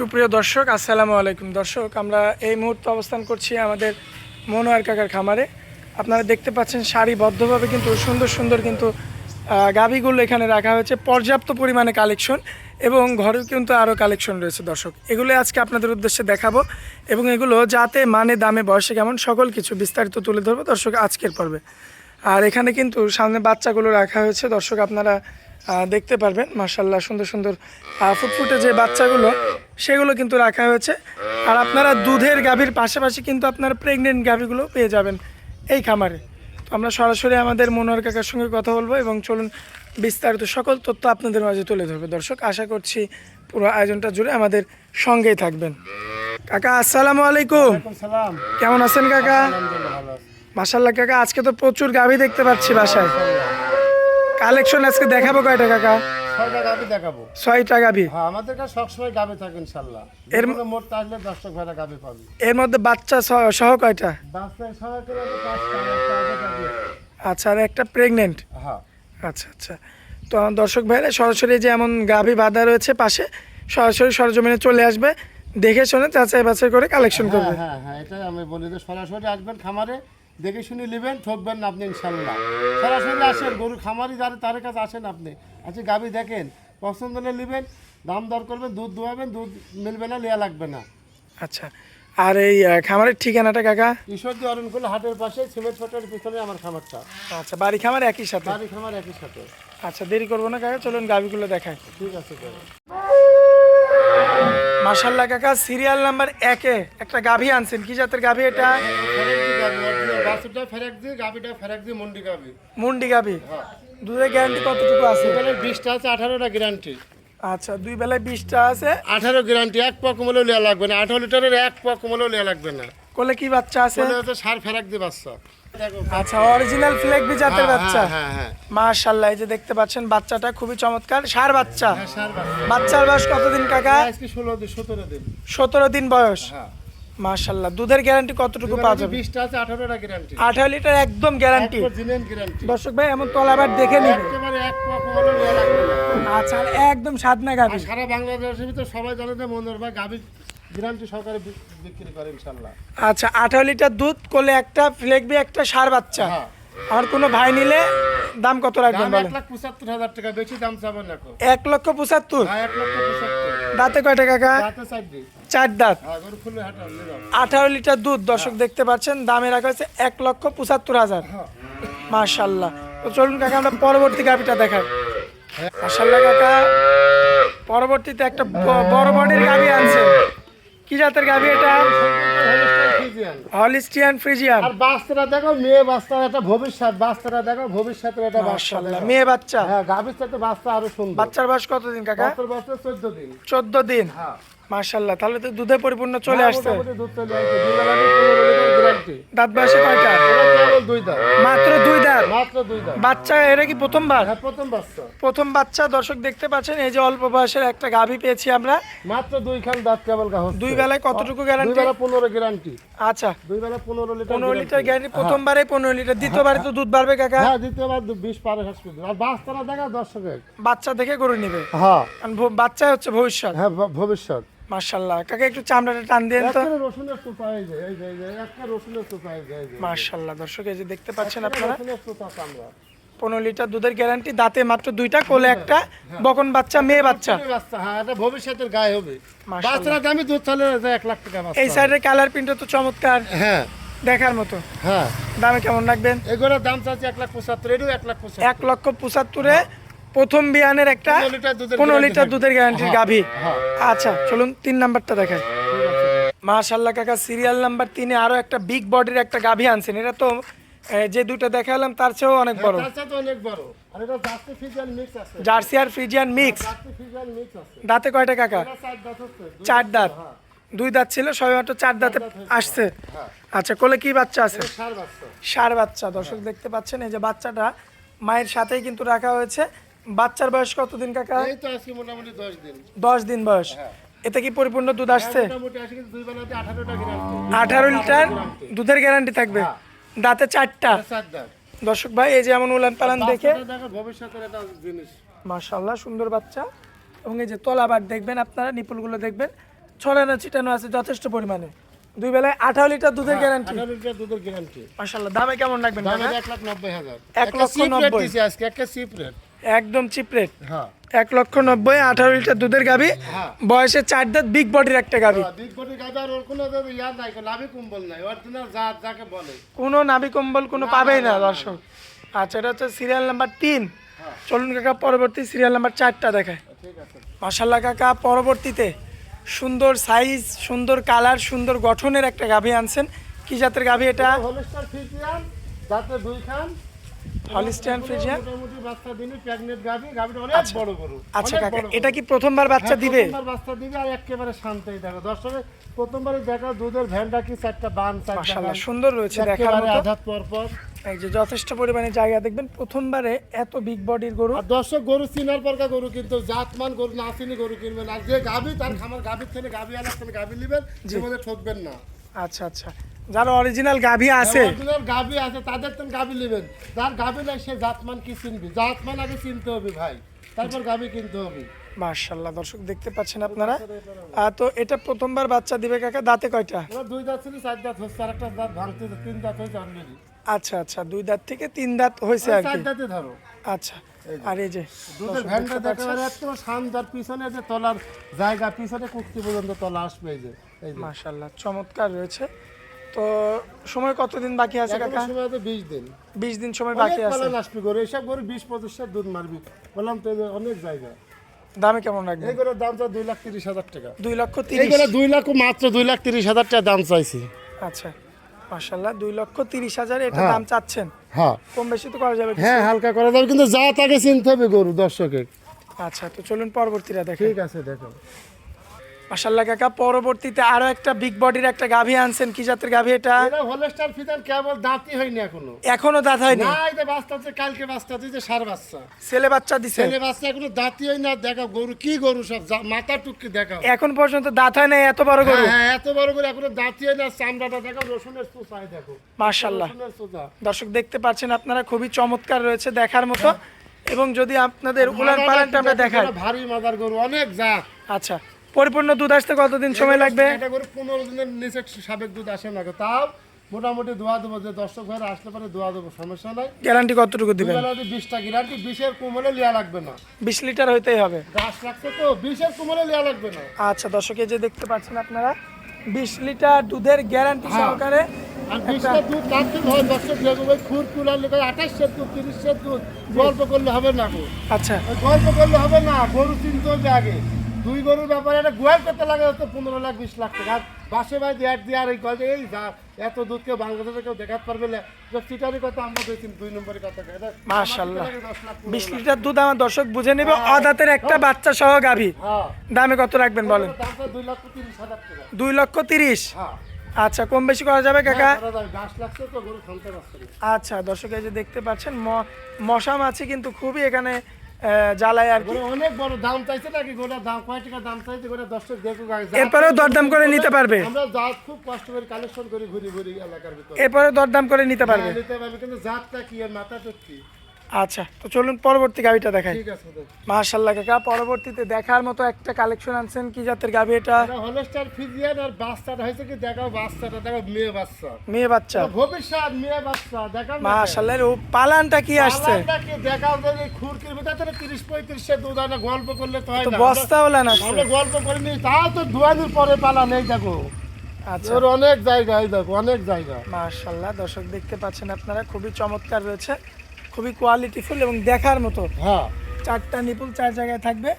সুপ্রিয় দর্শক, আসসালামু আলাইকুম। দর্শক, আমরা এই মুহূর্তে অবস্থান করছি আমাদের মনোয়ার কাকার খামারে। আপনারা দেখতে পাচ্ছেন সারিবদ্ধভাবে কিন্তু সুন্দর সুন্দর কিন্তু গাভীগুলো এখানে রাখা হয়েছে। পর্যাপ্ত পরিমাণে কালেকশন এবং ঘরেও কিন্তু আরও কালেকশন রয়েছে দর্শক। এগুলো আজকে আপনাদের উদ্দেশ্যে দেখাবো এবং এগুলো যাতে মানে দামে, বয়সে কেমন, সকল কিছু বিস্তারিত তুলে ধরবো দর্শক আজকের পর্বে। আর এখানে কিন্তু সামনে বাচ্চাগুলো রাখা হয়েছে। দর্শক, আপনারা দেখতে পারবেন মার্শাল্লাহ সুন্দর সুন্দর ফুটফুটে যে বাচ্চাগুলো সেগুলো কিন্তু রাখা হয়েছে। আর আপনারা দুধের গাভীর পাশাপাশি কিন্তু আপনারা প্রেগনেন্ট গাভীগুলো পেয়ে যাবেন এই খামারে। তো আমরা সরাসরি আমাদের মনোহর কাকার সঙ্গে কথা বলব এবং চলুন বিস্তারিত সকল তথ্য আপনাদের মাঝে তুলে ধরবে। দর্শক আশা করছি পুরো আয়োজনটা জুড়ে আমাদের সঙ্গেই থাকবেন। কাকা আসসালামু আলাইকুম। কেমন আছেন কাকা? মাসাল্লাহ কাকা আজকে তো প্রচুর গাভী দেখতে পাচ্ছি বাসায়। কালেকশন আজকে দেখাবো কয়টা কাকা? ছয়টা গাবি দেখাবো। ছয়টা হ্যাঁ আমাদের কাছে সবসময় গাবি থাকে ইনশাল্লাহ। এর মোট থাকলে দশটা ঘরে গাবি পাবি। এর মধ্যে বাচ্চা সহ- কয়টা? করে। আচ্ছা আর একটা প্রেগনেন্ট হ্যাঁ। আচ্ছা আচ্ছা। তো আমার দর্শক ভাইরা সরাসরি যে এমন গাভী বাঁধা রয়েছে পাশে সরাসরি সরজমিনে চলে আসবে দেখে শুনে চাচাই বাছাই করে কালেকশন হ্যাঁ করবে। হ্যাঁ হ্যাঁ এটাই আমি বলি যে সরাসরি আসবেন খামারে দেখে শুনে নেবেন ঠকবেন না আপনি ইনশাল্লাহ। সরাসরি আসেন গরু খামারি যারা তার কাছে আসেন আপনি। আচ্ছা গাবি দেখেন পছন্দ হলে নেবেন দাম দর করবেন দুধ দোয়াবেন দুধ মিলবে না নেওয়া লাগবে না। আচ্ছা আর এই খামারের ঠিকানাটা কাকা? ঈশ্বরদী অরণকুল হাটের পাশে সিমেন্ট ফোটের পিছনে আমার খামারটা। আচ্ছা বাড়ি খামার একই সাথে? বাড়ি খামার একই সাথে। আচ্ছা দেরি করব না কাকা চলুন গাভীগুলো দেখায় ঠিক আছে করে মাসাল্লাহ কাকা সিরিয়াল নাম্বার একে। একটা গাভী আনছেন। কি জাতের গাভী এটা? বাসুটা ফেরাক দিয়ে গাবিটা ফেরাক দিয়ে মন্ডি গাবি মুন্ডি গাভী। দুধের গ্যারান্টি কতটুকু আছে? বিশটা আছে আঠারোটা গ্যারান্টি আচ্ছা দুই বেলায় বিশটা আছে। আঠারো গ্যারান্টি এক পক কমলেও নেওয়া লাগবে না। আঠারো লিটারের এক পক কমলেও নেওয়া লাগবে না। কোলে কি বাচ্চা আছে? সার ফেরাক দিয়ে বাচ্চা। আচ্ছা অরিজিনাল জাতের হ্যাঁ, বাচ্চা। হ্যাঁ হ্যাঁ এই যে দেখতে পাচ্ছেন বাচ্চাটা খুবই চমৎকার। সার বাচ্চা। হ্যাঁ সার বাচ্চা। বাচ্চার বয়স কতদিন কাকা? আজকে ষোলো দিন সতেরো দিন। সতেরো দিন বয়স? হ্যাঁ। মাশাল্লাহ দুধের গ্যারান্টি কতটুকু পাওয়া যাবে? বিশটা আছে আঠারোটা গ্যারান্টি আঠারো লিটার একদম গ্যারান্টি গ্যারান্টি দর্শক ভাই এমন তলাবার দেখে নিবে। একেবারে এক পক লাগবে আচ্ছা একদম সাদনা আর সারা বাংলাদেশের ভিতরে সবাই জানে যে মনের ভাই গাবি গ্যারান্টি সহকারে বিক্রি করে ইনশাল্লাহ আচ্ছা আঠারো লিটার দুধ কোলে একটা ফ্লেগবি একটা সার বাচ্চা। হ্যাঁ। আর কোনো ভাই নিলে দাম কত রাখবেন এক লাখ পঁচাত্তর হাজার টাকা বেশি দাম চাবেন না এখন লক্ষ পঁচাত্তর? হ্যাঁ লক্ষ দাঁতে কাকা? রাতে চার দিন। চার দাঁত। হ্যাঁ গরু হাঁটা আঠারো লিটার দুধ দর্শক দেখতে পাচ্ছেন দামে রাখা হয়েছে এক লক্ষ পঁচাত্তর হাজার। মার্শাল্লাহ তো চলুন কাকা আমরা পরবর্তী গাভিটা দেখাই। মার্শাল্লাহ কাকা পরবর্তীতে একটা বড় বডির গাভি আনছে কি জাতের গাভি এটা? Holstein Friesian. আর বাচ্চারা দেখো মেয়ে বাচ্চারা এটা ভবিষ্যৎ বাচ্চারা দেখো ভবিষ্যতের এটা বাচ্চা মেয়ে বাচ্চা? হ্যাঁ গাভীর সাথে বাচ্চা আরও সুন্দর। বাচ্চার বয়স কতদিন কাকা? বাচ্চার বাচ্চা চোদ্দ দিন। চোদ্দ দিন? হ্যাঁ। মার্শাল্লাহ তাহলে তো দুধে পরিপূর্ণ চলে হ্যাঁ, আসছে। দাঁত বয়সে কয়টা? মাত্র দুই দাঁত? বাচ্চা এটা কি প্রথমবার হ্যাঁ প্রথম বাচ্চা। বাচ্চা দর্শক দেখতে পাচ্ছেন এই যে অল্প বয়সের একটা গাভী পেয়েছি আমরা। মাত্র দুই খান দাঁত কেবল দুই বেলায় কতটুকু গ্যারান্টি বেলা পনেরো গ্যারান্টি আচ্ছা। দুই বেলা পনেরো লিটার পনেরো লিটার গ্যারান্টি প্রথমবারে পনেরো লিটার দ্বিতীয়বারে তো দুধ বাড়বে কাকা? হ্যাঁ দ্বিতীয়বার বিশ পারে আর বাচ্চারা দেখা দর্শকের। বাচ্চা দেখে গরু নিবে? হ্যাঁ। ভ- হচ্ছে ভবিষ্যৎ। হ্যাঁ ভবিষ্যৎ। মার্শাল্লাহ কাকা একটু চামড়াটা টান দিয়ে তো। রসুনের চোপা এই যে এই যে একটা রসুনের চোপা এই যে এই দর্শক এই যে দেখতে পাচ্ছেন আপনারা। রসুনের পনেরো লিটার দুধের গ্যারান্টি দাঁতে মাত্র দুইটা কোলে একটা বকন বাচ্চা মেয়ে বাচ্চা। হ্যাঁ ভবিষ্যতের গায়ে হবে। মাশাআল্লাহ। বাচ্চারা দামি দুধ চলে এক লাখ টাকা এই সাইডের কালার প্রিন্টটা তো চমৎকার। হ্যাঁ। দেখার মতো। হ্যাঁ। দামে কেমন রাখবেন? এগুলোর দাম চাচ্ছে এক লাখ পঁচাত্তর এটাও এক লাখ পঁচাত্তর। এক লক্ষ পঁচাত্তরে প্রথম বিয়ানের একটা পনেরো লিটার দুধের গ্যারান্টির হ্যাঁ, গাভী। হ্যাঁ। আচ্ছা চলুন তিন নাম্বারটা দেখাই। ঠিক মাশাল্লাহ কাকা সিরিয়াল নাম্বার তিনে আরও একটা বিগ বডির একটা গাভী আনছেন। এটা তো যে দুইটা দেখালাম তার চেয়েও অনেক বড়। অনেক বড়। জার্সি আর ফ্রিজিয়ান মিক্স আছে। দাঁতে কয়টা কাকা? চার দাঁত দুই- দাঁত। ছিল সবেমাত্র চার দাঁতে আসছে। আচ্ছা কোলে কি বাচ্চা আছে? সার সার বাচ্চা। দর্শক দেখতে পাচ্ছেন এই যে বাচ্চাটা মায়ের সাথেই কিন্তু রাখা হয়েছে। বাচ্চার বয়স কতদিন কাকা? এই তো আজকে মোটামুটি দশ দিন। দশ দিন বয়স। এতে কি পরিপূর্ণ দুধ আসছে? মোটামুটি আসে কিন্তু দুই বেলাতে আঠারোটা গ্যারান্টি। আঠারো লিটার দুধের গ্যারান্টি থাকবে। দাঁতে চারটা। দর্শক ভাই এই যে এমন উলান পালান দেখে। মাশাল্লাহ সুন্দর বাচ্চা। এবং এই যে তলাবার দেখবেন আপনারা নিপুলগুলো দেখবেন। ছড়ানো ছিটানো আছে যথেষ্ট পরিমাণে। দুই বেলায় আঠারো লিটার দুধের গ্যারান্টি লিটার দুধের গ্যারান্টি মাশাল্লাহ দামে কেমন রাখবেন? এক লাখ নব্বই হাজার। এক লক্ষ নব্বই। দিছি আজকে একটা চিপ রেট একদম চিপ রেট। হ্যাঁ। এক লক্ষ নব্বই আঠারো লিটার দুধের গাবি হ্যাঁ। বয়সে চার দাঁত বিগ বডির একটা গাবি বিগ বডি গাদা আর ওর কোনো ইয়ার নাই লাভি কুম্বল নাই। অরিজিনাল জাত যাকে বলে। কোনো নাভি কম্বল কোনো পাবেই না দর্শক। আচ্ছা এটা হচ্ছে সিরিয়াল নাম্বার তিন। হ্যাঁ। চলুন কাকা পরবর্তী সিরিয়াল নাম্বার চারটা দেখায় আছে। মাসাল্লাহ কাকা পরবর্তীতে সুন্দর সাইজ সুন্দর কালার সুন্দর গঠনের একটা গাভী আনছেন। কি জাতের গাভী এটা? হলস্টার ফ্রিজিয়ান যাতে দুই খান। হলিস্টিয়ান ফ্রিজিয়ান মোটামুটি বাচ্চা দিনে প্রেগনেন্ট গাভি গাভিটা অনেক বড় গরু আচ্ছা কাকা এটা কি প্রথমবার বাচ্চা হ্যাঁ, দিবে? প্রথমবার বাচ্চা দিবে আর একেবারে শান্তই দেখো দর্শকে প্রথমবারে দেখা দুধের ভ্যানটা কি চারটা বান চারটা বান। সুন্দর রয়েছে দেখার মতো। আঘাত পর পর এই যে যথেষ্ট পরিমাণে জায়গা দেখবেন প্রথমবারে এত বিগ বডির গরু। আর দর্শক গরু চিনার পরকা গরু কিন্তু জাতমান গরু না চিনি গরু কিনবেন। আর যে গাভি তার খামার গাভির থেকে গাভি আনার থেকে গাভি নেবেন জীবনে ঠকবেন না। আচ্ছা আচ্ছা। যারা অরিজিনাল গাভী আছে। অরিজিনাল গাভি আছে তাদের তো গাভি নেবেন। যার গাভি নাই সে জাতমান কি চিনবি? জাতমান আগে চিনতে হবে ভাই। তারপর গাভি কিনতে হবে। দর্শক দেখতে পাচ্ছেন আপনারা। তো এটা প্রথমবার বাচ্চা দিবে কাকা দাঁতে কয়টা? দুই দাঁত ছিল চার দাঁত হচ্ছে আর একটা দাঁত ভাঙতে তিন দাঁত হয়েছে অলরেডি আচ্ছা আচ্ছা দুই দাঁত থেকে তিন দাঁত হয়েছে আর কি। দাঁতে ধরো। আচ্ছা আর এই যে দুধের ভ্যানটা দেখতে পারে এত শানদার পিছনে যে তলার জায়গা পিছনে কুক্তি পর্যন্ত তলা আসবে এই যে এই যে। মার্শাল্লাহ চমৎকার রয়েছে। তো সময় কতদিন বাকি আছে কাকা? সময় তো বিশ দিন। বিশ দিন সময় বাকি আছে। পালন আসবে গরু এসব গরু বিশ পঁচিশ দুধ মারবি। বললাম তো অনেক জায়গা। দামে কেমন রাখবেন? এই গরুর দাম তো দুই লাখ তিরিশ হাজার টাকা। দুই লক্ষ এই তিরিশ। গরু দুই লাখ মাত্র দুই লাখ তিরিশ হাজার টাকা দাম চাইছি। আচ্ছা মার্শাল্লাহ দুই লক্ষ তিরিশ হাজার এটা হ্যাঁ। দাম চাচ্ছেন? হ্যাঁ। কম বেশি তো করা যাবে হ্যাঁ হালকা করা যাবে কিন্তু যা তাকে চিনতে হবে গরু দর্শকের। আচ্ছা তো চলুন পরবর্তীটা দেখেন। ঠিক আছে দেখো মার্শাল্লাহ কাকা পরবর্তীতে আরও একটা বিগ বডির একটা গাভী আনছেন। কি জাতের গাভী এটা? এটা হলস্টার ফিতার কেবল দাঁতই হয়নি এখনও। এখনও দাঁত হয়নি? না এটা বাচ্চা আছে কালকে বাচ্চা দিয়েছে সার বাচ্চা। ছেলে বাচ্চা দিছে? ছেলে বাচ্চা এখনও দাঁতই হয় না দেখা গরু কি গরু সব যা- মাথা টুকি দেখাও। এখন পর্যন্ত দাঁত হয় নাই এত বড় গরু? হ্যাঁ হ্যাঁ, এত বড় করে এখনও দাঁতই হয় না চামড়াটা দেখো রসুনের চোষায় দেখো। চোষা দর্শক দেখতে পাচ্ছেন আপনারা খুবই চমৎকার রয়েছে দেখার মতো। এবং যদি আপনাদের উলান পালানটা আমরা দেখাই। ভারী মাদার গরু অনেক জাত। আচ্ছা। পরিপূর্ণ দুধ আসতে কতদিন সময় লাগবে? পনেরো দিনের নিচে সাবেক দুধ আসে না। তাও মোটামুটি দোয়া দেবো যে দর্শক ভাইরা আসলে পরে দোয়া দেবো সমস্যা নাই। গ্যারান্টি কতটুকু দিবেন? দুবেলা বিশটা গ্যারান্টি বিশের কুমলে লিয়া লাগবে না। বিশ লিটার হইতেই হবে। গাছ রাখছে তো বিশের কুমলে লিয়া লাগবে না। আচ্ছা দর্শক যে দেখতে পাচ্ছেন আপনারা বিশ লিটার দুধের গ্যারান্টি হ্যাঁ। সহকারে আর বিশটা দুধ রাখতে হয় দর্শক দেখব খুর কুলার লেগে আঠাশশের দুধ তিরিশের দুধ গল্প করলে হবে না আচ্ছা। গল্প করলে হবে না গরু চিনতে হবে আগে। দুই গরুর ব্যাপারে একটা গোয়াল করতে লাগে হতো পনেরো লাখ বিশ লাখ টাকা। বাসে ভাই দেড় দিয়ে আর এই গল্প এই যা এত দুধ কেউ বাংলাদেশে কেউ দেখাতে পারবে না। চিটারি কথা আমরা দেখছি দুই নম্বরের কথা মাশাল্লাহ বিশ লিটার দুধ আমার দর্শক বুঝে নেবে অদাতের একটা বাচ্চা সহ গাভী। হ্যাঁ। দামে কত রাখবেন বলেন? দুই লক্ষ তিরিশ হাজার টাকা। দুই লক্ষ তিরিশ? হ্যাঁ। আচ্ছা কম বেশি করা যাবে কাকা? হ্যাঁ। আচ্ছা দর্শক এই যে দেখতে পাচ্ছেন ম- মশা মাছি কিন্তু খুবই এখানে জ্বালায় আর কি। অনেক বড় দাম চাইছে নাকি? গোটার দাম কয় টাকা দাম চাইছে? গোটা দশ টাকা দেখুক এরপরেও দরদাম করে নিতে পারবে। আমরা জাত খুব কষ্ট করে কালেকশন করি ঘুরি ঘুরি এলাকার ভিতরে। এরপরে দরদাম করে নিতে পারবে। নিতে পারবে কিন্তু জাতটা কি আর মাথাটা কি আচ্ছা তো চলুন পরবর্তী গাভিটা দেখাই। ঠিক আছে কাকা পরবর্তীতে দেখার মতো একটা কালেকশন আনছেন কি জাতের গাভি এটা? হলস্টার ফিজিয়ান আর বাচ্চাটা হয়েছে কি দেখাও বাচ্চাটা দেখাও মেয়ে বাচ্চা। মেয়ে বাচ্চা। ভবিষ্যৎ মেয়ে বাচ্চা দেখাও না। মাশাল্লাহ ও পালানটা কি আসছে? পালানটা কি দেখাও যে এই খুরকির ভিতরে তো তিরিশ পঁয়ত্রিশের দুধ হয় না গল্প করলে তো হয় তো না। বস্তা আমরা- আসছে। আমরা গল্প করিনি তাও তো দুয়ানির পরে পালা নেই দেখো। আচ্ছা। ওর অনেক জায়গা এই দেখো অনেক জায়গা। মাশাল্লাহ দর্শক দেখতে পাচ্ছেন আপনারা খুবই চমৎকার রয়েছে। খুবই কোয়ালিটিফুল এবং দেখার মতো। হ্যাঁ। চারটা নিপুল চার জায়গায় থাকবে।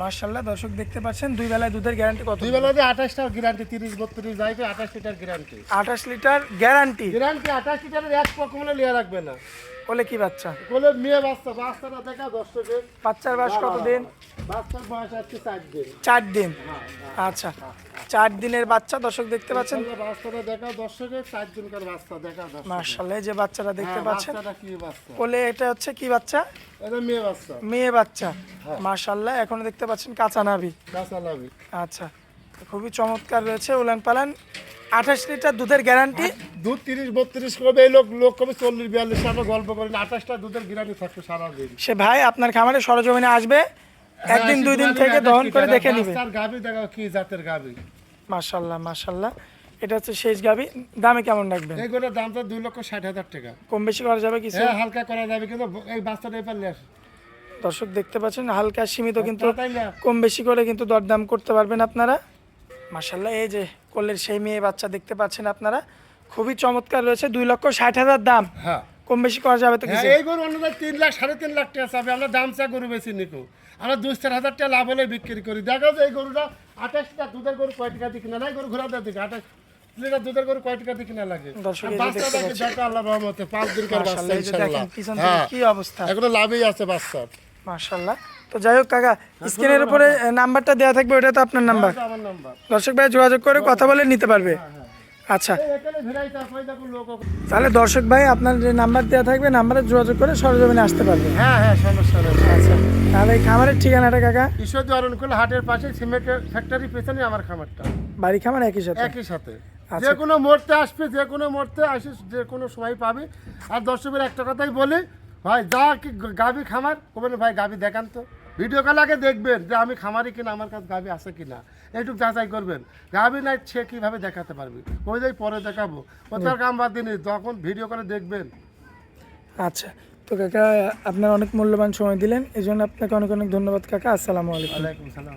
মার্শাল্লাহ দর্শক দেখতে পাচ্ছেন দুই বেলায় দুধের গ্যারান্টি কত? দুই বেলায় আঠাশটা গ্যারান্টি তিরিশ বত্রিশ যাইবে আঠাশ লিটার গ্যারান্টি আঠাশ লিটার গ্যারান্টি গ্যারান্টি আঠাশ লিটারের এক পকমলে লিয়া রাখবে না। বলে কি বাচ্চা? কোলে মেয়ে বাচ্চা বাচ্চাটা দেখা দর্শকের। বাচ্চার বয়স কতদিন? বাচ্চার বয়স আছে চার দিন। চার দিন? আচ্ছা চার দিনের বাচ্চা দর্শক দেখতে পাচ্ছেন? বাচ্চাটা দেখাও দর্শকের চার দিনকার বাচ্চা দেখা মার্শাল্লাহ যে বাচ্চাটা দেখতে হ্যাঁ, পাচ্ছেন? বাচ্চাটা কি বাচ্চা? বলে এটা হচ্ছে কি বাচ্চা? এটা মেয়ে বাচ্চা। মেয়ে বাচ্চা। হ্যাঁ। মার্শাল্লাহ এখনও দেখতে পাচ্ছেন কাঁচা নাভি। কাঁচা লাভি আচ্ছা খুবই চমৎকার রয়েছে উলান পালান। আঠাশ লিটার দুধের গ্যারান্টি দুধ তিরিশ বত্রিশ এই লোক লোক কবে চল্লিশ বিয়াল্লিশ আমরা গল্প করেন আঠাশটা দুধের গ্যারান্টি থাকবে সারাদিন। সে ভাই আপনার খামারে সরজমিনে আসবে একদিন দুই দিন থেকে দহন করে দেখে নিবে। গাভি দেখাও কি জাতের গাভি? মাশাল্লাহ মাশাল্লাহ। এটা হচ্ছে শেষ গাবি দামে কেমন রাখবেন? এই গরুর দাম তো দুই লক্ষ ষাট হাজার টাকা। কম বেশি করা যাবে কিছু? হ্যাঁ হালকা করা যাবে কিন্তু এই বাচ্চাটা এবার নিয়ে আসে। দর্শক দেখতে পাচ্ছেন হালকা সীমিত কিন্তু কম বেশি করে কিন্তু দরদাম করতে পারবেন আপনারা। মাশাল্লাহ এই যে কোলের সেই মেয়ে বাচ্চা দেখতে পাচ্ছেন আপনারা। খুবই চমৎকার রয়েছে দুই লক্ষ ষাট হাজার দাম। হ্যাঁ। কম বেশি করা যাবে তো হ্যাঁ কিছু? এই গরু অন্যদের তিন লাখ সাড়ে তিন লাখ টাকা চাবে। আমরা দাম চা গরু বেশি নিকো। আমরা দুই চার হাজার টাকা লাভ হলে বিক্রি করি। দেখো যে এই গরুটা আঠাশটা দুধের গরু কয় টাকা দিয়ে কিনা নাই গরু ঘোরা দিকে আঠাশ লিটার দুধের গরু কয় টাকা দিয়ে কিনা লাগে? বাচ্চা দেখে দেখো আল্লাহ রহমতে পাঁচ দিন কর বাচ্চা হ্যাঁ। কি অবস্থা? এখনও লাভই আছে বাচ্চার। মাশাল্লাহ তো যাই হোক কাকা স্ক্রিনের উপরে নাম্বারটা দেওয়া থাকবে ওটা তো আপনার নাম্বার। দর্শক ভাই যোগাযোগ করে কথা বলে নিতে পারবে। আচ্ছা। ওই দেখো লোক তাহলে দর্শক ভাই আপনার যে নাম্বার দেওয়া থাকবে নাম্বারে যোগাযোগ করে সরজমিনে আসতে পারবে। হ্যাঁ হ্যাঁ সমস্যা আচ্ছা। তাহলে খামারের ঠিকানাটা কাকা? ঈশ্বরদী অরণকুল হাটের পাশে সিমেন্টের ফ্যাক্টরি পেছনে আমার খামারটা। বাড়ি খামার একই সাথে? একই সাথে। আচ্ছা। যে কোনো মুহূর্তে আসবে যে কোনো মুহূর্তে আসি যে কোনো সময় পাবে। আর দর্শকের একটা কথাই বলি ভাই যা কি গাবি খামার? বলবেন ভাই গাবি দেখান তো। ভিডিও কল আগে দেখবেন যে আমি খামারি কিনা আমার কাছে গাবি আছে কিনা। এইটুকু যাচাই করবেন। গাবি নাই সে কীভাবে দেখাতে পারবে? ওই যাই পরে দেখাবো। কোথাও কাম বাদ দিনই যখন ভিডিও করে দেখবেন। আচ্ছা তো কাকা আপনার অনেক মূল্যবান সময় দিলেন। এই জন্য আপনাকে অনেক অনেক ধন্যবাদ কাকা। আসসালামু আলাইকুম। ওয়ালাইকুম সালাম।